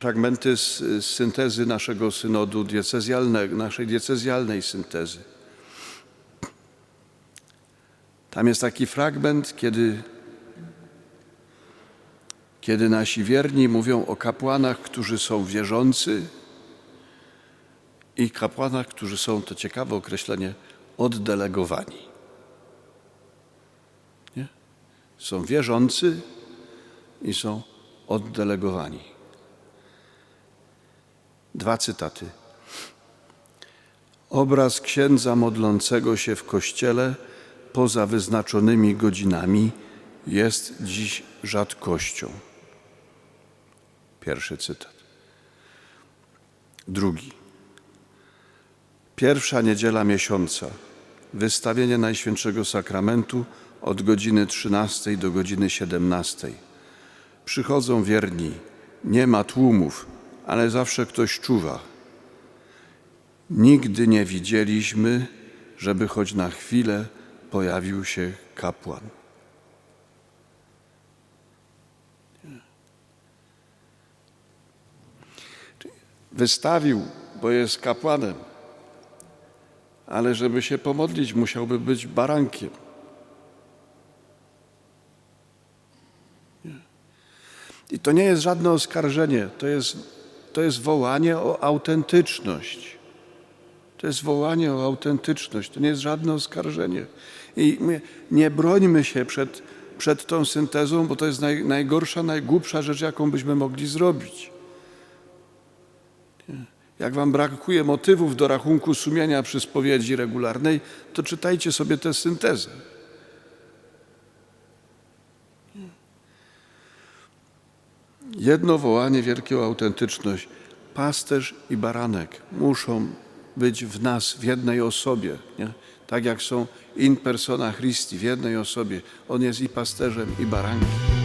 fragmenty z, syntezy naszego synodu diecezjalnego, naszej diecezjalnej syntezy. Tam jest taki fragment, kiedy, kiedy nasi wierni mówią o kapłanach, którzy są wierzący i kapłanach, którzy są, to ciekawe określenie, oddelegowani. Nie? Są wierzący i są oddelegowani. Dwa cytaty. Obraz księdza modlącego się w kościele poza wyznaczonymi godzinami jest dziś rzadkością. Pierwszy cytat. Drugi. Pierwsza niedziela miesiąca. Wystawienie Najświętszego Sakramentu od godziny 13 do godziny 17. Przychodzą wierni. Nie ma tłumów, ale zawsze ktoś czuwa. Nigdy nie widzieliśmy, żeby choć na chwilę pojawił się kapłan. Wystawił, bo jest kapłanem, ale żeby się pomodlić, musiałby być barankiem. I to nie jest żadne oskarżenie, to jest, to jest wołanie o autentyczność. To jest wołanie o autentyczność, to nie jest żadne oskarżenie. I nie brońmy się przed, przed tą syntezą, bo to jest naj, najgorsza, najgłupsza rzecz, jaką byśmy mogli zrobić. Jak wam brakuje motywów do rachunku sumienia przy spowiedzi regularnej, to czytajcie sobie tę syntezę. Jedno wołanie wielkie o autentyczność. Pasterz i baranek muszą być w nas, w jednej osobie. Nie? Tak jak są in persona Christi, w jednej osobie. On jest i pasterzem, i barankiem.